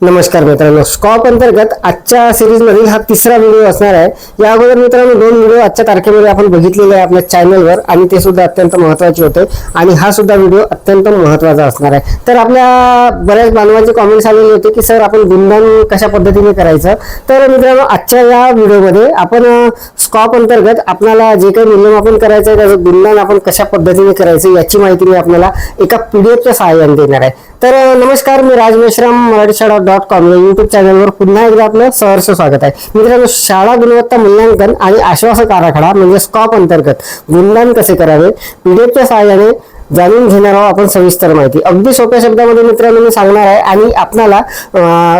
नमस्कार मित्रांनो. स्कॉप अंतर्गत आजच्या सिरीजमधील हा तिसरा व्हिडिओ असणार आहे. या अगोदर मित्रांनो दोन व्हिडिओ आजच्या तारखेमध्ये आपण बघितलेले आहे आपल्या चॅनलवर आणि ते सुद्धा अत्यंत महत्त्वाचे होते आणि हा सुद्धा व्हिडिओ अत्यंत महत्त्वाचा असणार आहे. तर आपल्या बऱ्याच बांधवांचे कॉमेंट्स आलेले होते की सर आपण गुणदान कशा पद्धतीने करायचं? तर मित्रांनो आजच्या या व्हिडिओमध्ये आपण स्कॉप अंतर्गत आपल्याला जे काही मूल्यमापन करायचं आहे त्याचं गुणदान आपण कशा पद्धतीने करायचं याची माहिती मी आपल्याला एका पी डी एफच्या सहाय्याने देणार आहे. तर नमस्कार मी राज मेश्राम मराठी शाळा डॉट कॉम या युट्यूब चॅनलवर पुन्हा एकदा आपलं सहर्ष स्वागत आहे. मित्रांनो शाळा गुणवत्ता मूल्यांकन आणि आश्वासक आराखडा म्हणजे स्कॉप अंतर्गत गुणदान कसे करावे? पीडीएफच्या सहाय्याने जाणून घेणार आहोत आपण सविस्तर माहिती. अगदी सोप्या शब्दामध्ये मित्रांनो मी सांगणार आहे आणि आपणाला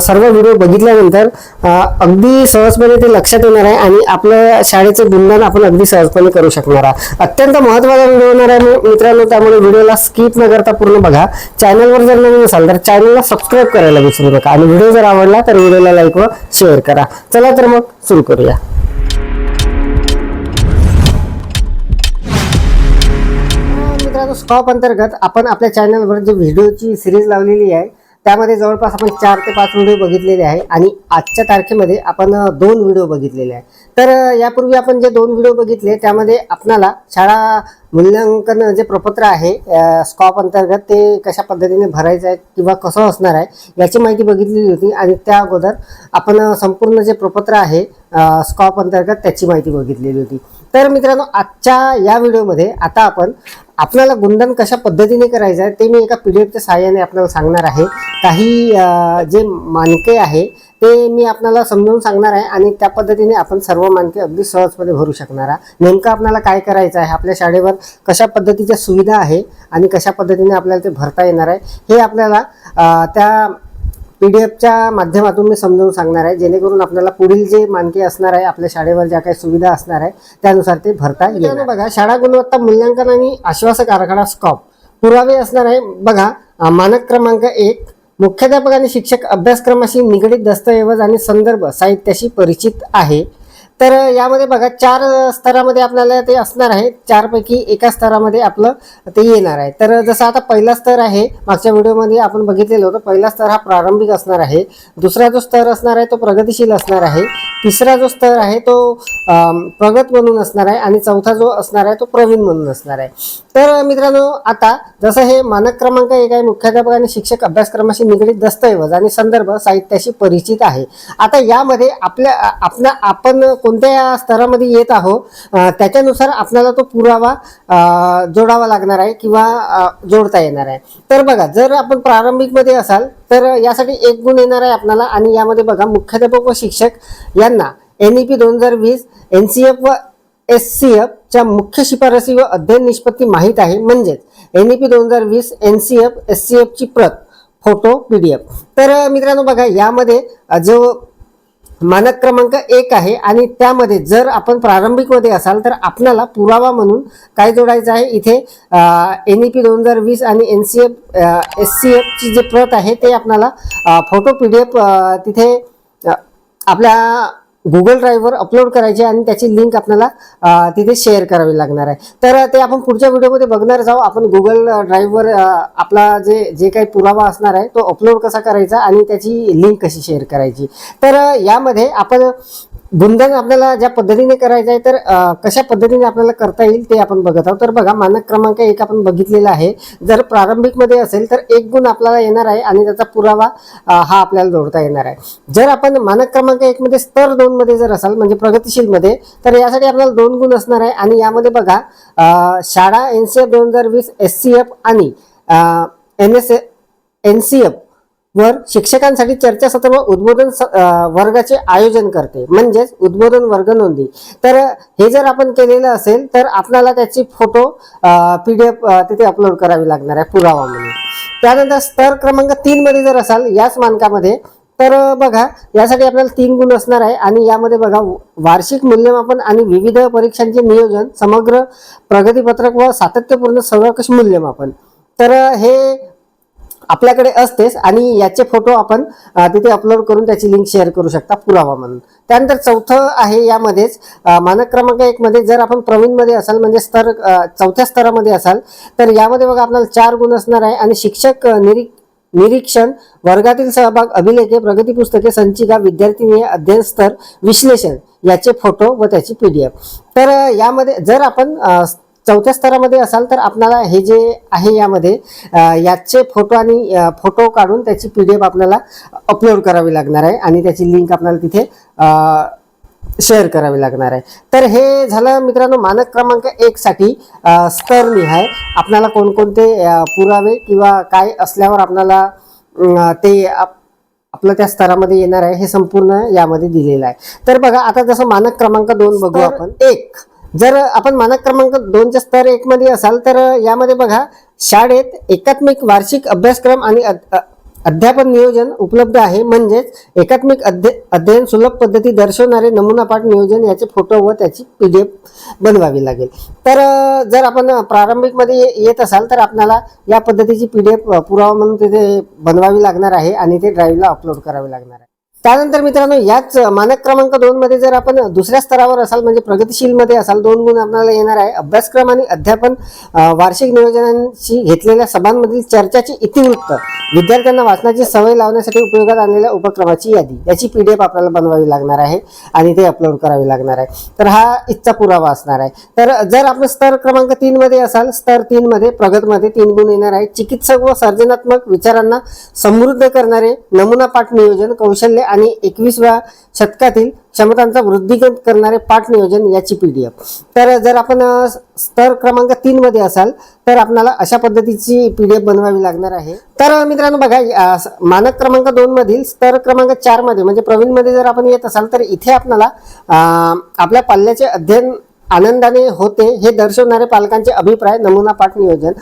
सर्व व्हिडिओ बघितल्यानंतर अगदी सहजपणे ते लक्षात येणार आहे आणि आपल्या शाळेचे गुणगान आपण अगदी सहजपणे करू शकणार आहात. अत्यंत महत्त्वाचा व्हिडिओ होणार आहे मित्रांनो त्यामुळे व्हिडिओला स्किप न करता पूर्ण बघा. चॅनलवर जर नवीन असाल तर चॅनलला सबस्क्राईब करायला विसरू नका. आणि व्हिडिओ जर आवडला तर व्हिडिओला लाईक व शेअर करा. चला तर मग सुरू करूया. मित्रांनो स्कॉप अंतर्गत आपण आपल्या चॅनलवर जे व्हिडिओची सिरीज लावलेली आहे त्यामध्ये जवळपास आपण चार ते पाच व्हिडिओ बघितलेले आहे आणि आजच्या तारखेमध्ये आपण दोन व्हिडिओ बघितलेले आहे. तर यापूर्वी आपण जे दोन व्हिडिओ बघितले त्यामध्ये आपणाला शाळा मूल्यांकन जे प्रपत्र आहे स्कॉप अंतर्गत ते कशा पद्धतीने भरायचं आहे किंवा कसं असणार आहे याची माहिती बघितलेली होती आणि त्या अगोदर आपण संपूर्ण जे प्रपत्र आहे स्कॉप अंतर्गत त्याची माहिती बघितलेली होती. तर मित्रांनो आजच्या या व्हिडिओमध्ये आता आपण आपल्याला गुणधन कशा पद्धतीने करायचं आहे ते मी एका पी डी एफच्या सहाय्याने आपल्याला सांगणार आहे. काही जे मानके आहे ते मी आपल्याला समजावून सांगणार आहे आणि त्या पद्धतीने आपण सर्व मानके अगदी सहजपणे भरू शकणार आहे नेमकं आपल्याला काय करायचं आहे आपल्या शाळेवर कशा पद्धतीच्या सुविधा आहे आणि कशा पद्धतीने आपल्याला ते भरता येणार आहे हे आपल्याला त्या पी डी एफच्या माध्यमातून मी समजावून सांगणार आहे. जेणेकरून आपल्याला पुढील जे मानके असणार आहे आपल्या शाळेवर ज्या काही सुविधा असणार आहे त्यानुसार ते भरता येईल बघा शाळा गुणवत्ता मूल्यांकन आणि आश्वासक आराखडा स्कॉप पुरावे असणार आहे. बघा मानक क्रमांक एक मुख्याध्यापक आणि शिक्षक अभ्यासक्रमाशी निगडीत दस्तऐवज आणि संदर्भ साहित्याशी परिचित आहे. तर यामध्ये बघा चार स्तरामध्ये आपल्याला ते असणार आहे. चारपैकी एका स्तरामध्ये आपलं ते येणार आहे. तर जसं आता पहिला स्तर आहे मागच्या व्हिडिओमध्ये आपण बघितलेलं होतं पहिला स्तर हा प्रारंभिक असणार आहे. दुसरा जो स्तर असणार आहे तो प्रगतिशील असणार आहे. तिसरा जो स्तर आहे तो प्रगत म्हणून असणार आहे. आणि चौथा जो असणार आहे तो प्रवीण म्हणून असणार आहे. तर मित्रांनो आता जसं हे मानक क्रमांक एक आहे मुख्याध्यापक आणि शिक्षक अभ्यासक्रमाशी निगडीत दस्तऐवज आणि संदर्भ साहित्याशी परिचित आहे. आता यामध्ये आपल्या आपल्या आपण कोणत्या स्तरामध्ये येत आहो त्याच्यानुसार आपल्याला तो पुरावा जोडावा लागणार आहे किंवा जोडता येणार आहे. तर बघा जर आपण प्रारंभिकमध्ये असाल तर यासाठी एक गुण येणार आहे आपल्याला आणि यामध्ये बघा मुख्याध्यापक व शिक्षक यांना एन ई पी दोन हजार वीस एन सी एफ व एस सी एफ च्या मुख्य शिफारसी व अध्ययन निष्पत्ती माहीत आहे. म्हणजेच एन ई पी दोन हजार वीस N C F S C एफची प्रत फोटो पी डी एफ तर मित्रांनो बघा यामध्ये जो मानक क्रमांक एक आहे आणि त्यामध्ये जर आपण प्रारंभिकमध्ये असाल तर आपल्याला पुरावा म्हणून काय जोडायचं आहे? इथे एन ई पी दोन हजार वीस आणि N C F S C एफची जे प्रत आहे ते आपल्याला फोटो पी डी एफ तिथे आपल्या गुगल ड्राईव्हवर अपलोड करायचे आणि त्याची लिंक आपल्याला तिथे शेअर करावी लागणार आहे. तर ते आपण पुढच्या व्हिडिओमध्ये बघणारच जाऊ आपण गुगल ड्राईव्हवर आपला जे जे काही पुरावा असणार आहे तो अपलोड कसा करायचा आणि त्याची लिंक कशी शेअर करायची. तर यामध्ये आपण गुणधन आपल्याला ज्या पद्धतीने करायचं आहे तर कशा पद्धतीने आपल्याला करता येईल ते आपण बघत आहोत. तर बघा मानक क्रमांक एक आपण बघितलेला आहे. जर प्रारंभिकमध्ये असेल तर एक गुण आपल्याला येणार आहे आणि त्याचा पुरावा हा आपल्याला जोडता येणार आहे. जर आपण मानक क्रमांक एकमध्ये स्तर दोनमध्ये जर असाल म्हणजे प्रगतिशीलमध्ये तर यासाठी आपल्याला दोन गुण असणार आहे. आणि यामध्ये बघा शाळा एन सी एफ दोन हजार वीस एस सी एफ आणि N S N C F वर शिक्षकांसाठी चर्चासत्र व उद्बोधन वर्गाचे आयोजन करते. म्हणजेच उद्बोधन वर्ग नोंदी. तर हे जर आपण केलेलं असेल तर आपल्याला त्याची फोटो पी डी एफ तिथे अपलोड करावी लागणार आहे पुरावा म्हणून. त्यानंतर स्तर क्रमांक तीनमध्ये जर असाल याच मानकामध्ये तर बघा यासाठी आपल्याला तीन गुण असणार आहे आणि यामध्ये बघा वार्षिक मूल्यमापन आणि विविध परीक्षांचे नियोजन समग्र प्रगतीपत्रक व सातत्यपूर्ण संरक्षण मूल्यमापन. तर हे आपल्याकडे असतेच आणि याचे फोटो आपण तिथे अपलोड करून त्याची लिंक शेअर करू शकता पुरावा म्हणून. त्यानंतर चौथं आहे यामध्येच मानक क्रमांक एक मध्ये जर आपण प्रवीणमध्ये असाल म्हणजे स्तर चौथ्या स्तरामध्ये असाल तर यामध्ये बघा आपल्याला चार गुण असणार आहे आणि शिक्षक निरी निरीक्षण वर्गातील सहभाग अभिलेखे प्रगती पुस्तके संचिका विद्यार्थिनी अध्ययन स्तर विश्लेषण याचे फोटो व त्याची पीडीएफ तर यामध्ये जर आपण चौथ्या स्तरामध्ये असाल तर आपल्याला हे जे आहे यामध्ये याचे फोटो आणि फोटो काढून त्याची पी डी एफ आपल्याला अपलोड करावी लागणार आहे आणि त्याची लिंक आपल्याला तिथे शेअर करावी लागणार आहे. तर हे झालं मित्रांनो मानक क्रमांक एक साठी अ, स्तर निहाय. आपल्याला कोणकोणते पुरावे किंवा काय असल्यावर आपल्याला ते आप- आपलं त्या स्तरामध्ये येणार आहे हे संपूर्ण यामध्ये दिलेलं आहे. तर बघा आता जसं मानक क्रमांक दोन बघू आपण. एक. जर आपण मानक क्रमांक दोनच्या स्तर एक मध्ये असाल तर यामध्ये बघा शाळेत एकात्मिक वार्षिक अभ्यासक्रम आणि अध्यापन नियोजन उपलब्ध आहे. म्हणजेच एकात्मिक अध्य अध्ययन सुलभ पद्धती दर्शवणारे नमुना पाठ नियोजन याचे फोटो व त्याची पी डी एफ बनवावी लागेल. तर जर आपण प्रारंभिकमध्ये ये- येत असाल तर आपल्याला या पद्धतीची पी डी एफ पुरावा म्हणून तिथे बनवावी लागणार आहे आणि ते ड्राईव्हला अपलोड करावे लागणार आहे. त्यानंतर मित्रांनो याच मानक क्रमांक दोन मध्ये जर आपण दुसऱ्या स्तरावर असाल म्हणजे प्रगतीशील मध्ये असाल दोन गुण आपल्याला येणार आहे. अभ्यासक्रम आणि अध्यापन वार्षिक नियोजनांशी घेतलेल्या सभांमधील चर्चाची इतिवृत्त. विद्यार्थ्यांना वाचनाची सवय लावण्यासाठी उपयोगात आणलेल्या उपक्रमाची यादी. याची पी डी एफ आपल्याला बनवावी लागणार आहे आणि ते अपलोड करावी लागणार आहे. तर हा इथचा पुरावा असणार आहे. तर जर आपण स्तर क्रमांक तीन मध्ये असाल स्तर तीन मध्ये प्रगतमध्ये तीन गुण येणार आहे चिकित्सक व सर्जनात्मक विचारांना समृद्ध करणारे नमुना पाठ नियोजन कौशल्य आणि एकवीसव्या शतकातील क्षमतांचा वृद्धिगत करणारे पाठ नियोजन याची पी डी एफ. तर जर आपण स्तर क्रमांक तीनमध्ये असाल तर आपल्याला अशा पद्धतीची पी डी एफ बनवावी लागणार आहे. तर मित्रांनो बघा मानक क्रमांक दोनमधील स्तर क्रमांक चारमध्ये म्हणजे प्रवीणमध्ये जर आपण येत असाल तर इथे आपल्याला आपल्या पाल्याचे अध्ययन आनंदाने होते हे दर्शवणारे पालकांचे अभिप्राय नमुना पाठ नियोजन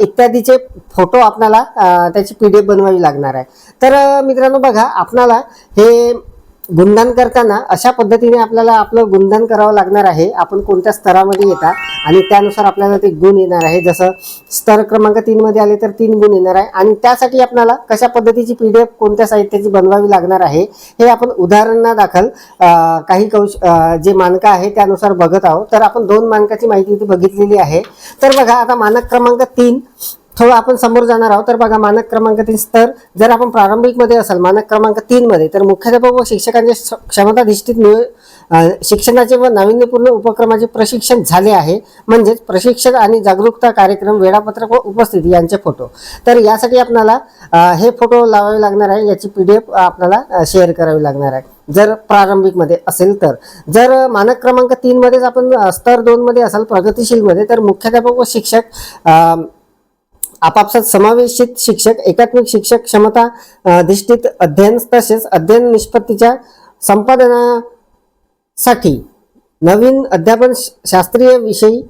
इत्यादीचे फोटो आपणाला त्याची पी डी एफ बनवावी लागणार आहे. तर मित्रांनो बघा आपणाला हे गुणदान करताना अशा पद्धतीने आपल्याला आपलं गुणदान करावं लागणार आहे. आपण कोणत्या स्तरामध्ये येता आणि त्यानुसार आपल्याला ते गुण येणार आहे. जसं स्तर क्रमांक तीनमध्ये आले तर तीन गुण येणार आहे. आणि त्यासाठी आपल्याला कशा पद्धतीची पी डी एफ कोणत्या साहित्याची बनवावी लागणार आहे हे आपण उदाहरणादाखल काही कौश जे मानकं आहे त्यानुसार बघत आहोत. तर आपण दोन मानकाची माहिती इथे बघितलेली आहे. तर बघा आता मानक क्रमांक तीन थोडं आपण समोर जाणार आहोत. तर बघा मानक क्रमांक तीन स्तर. जर आपण प्रारंभिकमध्ये असाल मानक क्रमांक तीनमध्ये तर मुख्याध्यापक व शिक्षकांच्या क्षमताधिष्ठित नियो शिक्षणाचे व नाविन्यपूर्ण उपक्रमाचे प्रशिक्षण झाले आहे. म्हणजेच प्रशिक्षण आणि जागरूकता कार्यक्रम वेळापत्रक व उपस्थिती यांचे फोटो. तर यासाठी आपल्याला हे फोटो लावावे लागणार आहे. याची पी डी एफ आपल्याला शेअर करावी लागणार आहे. जर प्रारंभिकमध्ये असेल तर. जर मानक क्रमांक तीनमध्येच आपण स्तर दोनमध्ये असाल प्रगतीशीलमध्ये तर मुख्याध्यापक व शिक्षक आपापसात समावेशित शिक्षक एकात्मिक शिक्षक क्षमता अधिष्ठित अध्ययन तसेच अध्ययन निष्पत्तीच्या संपादनासाठी नवीन अध्यापन श- शास्त्रीय विषयी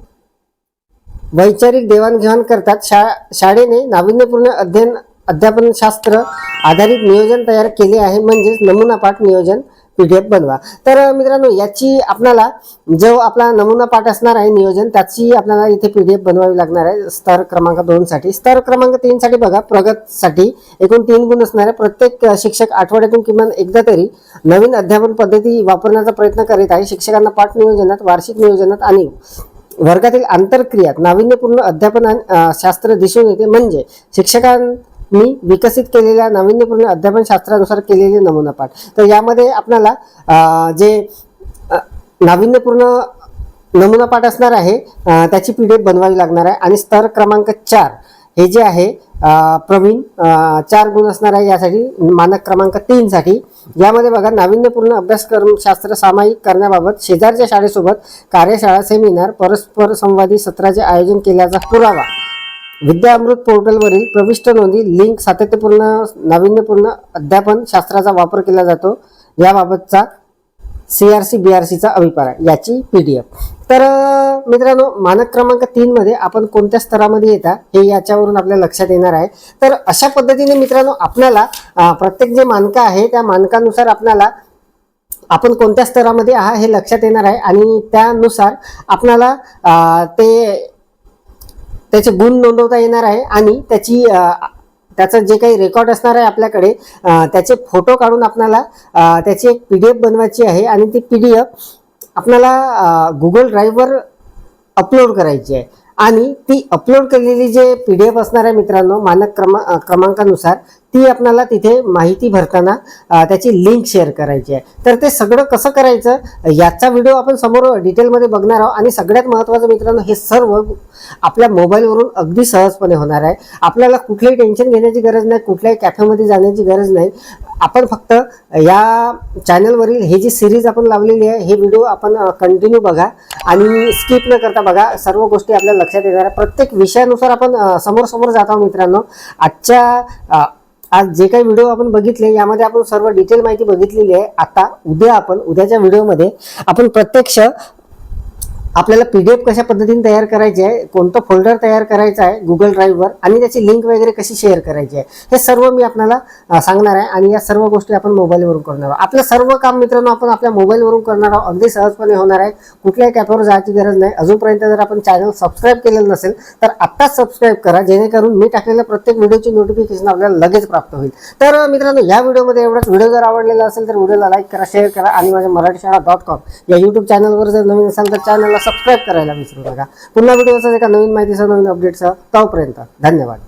वैचारिक देवाणघेवाण करतात. शा शाळेने नाविन्यपूर्ण अध्ययन अध्यापनशास्त्र आधारित नियोजन तयार केले आहे. म्हणजेच नमुना पाठ नियोजन. पीडीएफ बनवा. तर मित्रांनो याची आपल्याला जो आपला नमुना पाठ असणार आहे नियोजन त्याची आपल्याला इथे पीडीएफ बनवावी लागणार आहे. स्तर क्रमांक दोन साठी स्तर क्रमांक तीन साठी बघा प्रगत साठी एकूण तीन गुण असणार आहे प्रत्येक शिक्षक आठवड्यातून किमान एकदा तरी नवीन अध्यापन पद्धती वापरण्याचा प्रयत्न करीत आहे. शिक्षकांना पाठ नियोजनात वार्षिक नियोजनात आणि वर्गातील आंतरक्रियात नाविन्यपूर्ण अध्यापन आणि, शास्त्र दिसून येते. म्हणजे शिक्षकां मी विकसित केलेल्या नाविन्यपूर्ण अध्यापन शास्त्रानुसार केलेले नमुना पाठ. तर यामध्ये आपल्याला जे नाविन्यपूर्ण नमुना पाठ असणार आहे त्याची पी डी एफ बनवावी लागणार आहे. आणि स्तर क्रमांक चार हे जे आहे प्रवीण चार गुण असणार आहे यासाठी मानक क्रमांक तीनसाठी यामध्ये बघा नाविन्यपूर्ण अभ्यासक्रम शास्त्र सामायिक करण्याबाबत शेजारच्या शाळेसोबत कार्यशाळा सेमिनार परस्पर संवादी सत्राचे आयोजन केल्याचा पुरावा. विद्या अमृत पोर्टलवरील प्रविष्ट नोंदी लिंक सातत्यपूर्ण नाविन्यपूर्ण अध्यापन शास्त्राचा वापर केला जातो. याबाबतचा C R C B R सीचा अभिप्राय याची पी डी एफ तर मित्रांनो मानक क्रमांक तीनमध्ये आपण कोणत्या स्तरामध्ये येता हे याच्यावरून आपल्या लक्षात येणार आहे. तर अशा पद्धतीने मित्रांनो आपल्याला प्रत्येक जे मानकं आहे त्या मानकानुसार आपल्याला आपण कोणत्या स्तरामध्ये आहात हे लक्षात येणार आहे. आणि त्यानुसार आपल्याला ते त्याचे गुण नोंदवता येणार आहे आणि त्याची त्याचं जे काही रेकॉर्ड असणार आहे आपल्याकडे त्याचे फोटो काढून आपल्याला त्याची एक पी डी एफ बनवायची आहे आणि ती पी डी एफ आपल्याला गुगल ड्राईव्हवर अपलोड करायची आहे. आणि ती अपलोड केलेली जे पी डी एफ असणार आहे मित्रांनो मानक क्रमा क्रमांकानुसार ती आपल्याला तिथे माहिती भरताना त्याची लिंक शेअर करायची आहे. तर ते सगळं कसं करायचं याचा व्हिडिओ आपण समोर डिटेलमध्ये बघणार आहोत. आणि सगळ्यात महत्त्वाचं मित्रांनो हे सर्व आपल्या मोबाईलवरून अगदी सहजपणे होणार आहे. आपल्याला कुठलंही टेन्शन घेण्याची गरज नाही कुठल्याही कॅफेमध्ये जाण्याची गरज नाही. आपण फक्त या चॅनलवरील हे जी सिरीज आपण लावलेली आहे हे व्हिडिओ आपण कंटिन्यू बघा. आणि स्किप न करता बघा सर्व गोष्टी आपल्या लक्षात येणार आहे. प्रत्येक विषयानुसार आपण समोर समोर जात आहोत मित्रांनो. आजच्या आज जे काही व्हिडिओ आपण बघितले यामध्ये आपण सर्व डिटेल माहिती बघितलेली आहे. आता उद्या आपण उद्याच्या व्हिडिओमध्ये आपण प्रत्यक्ष आपल्याला पी डी एफ कशा पद्धतीने तयार करायची आहे कोणतं फोल्डर तयार करायचं आहे गुगल ड्राईव्हवर आणि त्याची लिंक वगैरे कशी शेअर करायची आहे हे सर्व मी आपल्याला सांगणार आहे. आणि या सर्व गोष्टी आपण मोबाईलवरून करणार आहोत. आपलं सर्व काम मित्रांनो आपण आपल्या मोबाईलवरून करणार आहोत. अगदी सहजपणे होणार आहे. कुठल्याही कॅफेवर जायची गरज नाही. अजूनपर्यंत जर आपण चॅनल सबस्क्राईब केलेलं नसेल तर आत्ताच सबस्क्राईब करा. जेणेकरून मी टाकलेल्या प्रत्येक व्हिडिओची नोटिफिकेशन आपल्याला लगेच प्राप्त होईल. तर मित्रांनो या व्हिडिओमध्ये एवढाच. व्हिडिओ जर आवडलेला असेल तर व्हिडिओला लाईक करा शेअर करा. आणि माझ्या मराठी शाळा डॉट कॉम या यूट्यूब चॅनलवर जर नवीन असाल तर चॅनलला सबस्क्राईब करायला विसरू नका. पुन्हा व्हिडिओचा एका नवीन माहितीचा नवीन अपडेटचा तोपर्यंत धन्यवाद.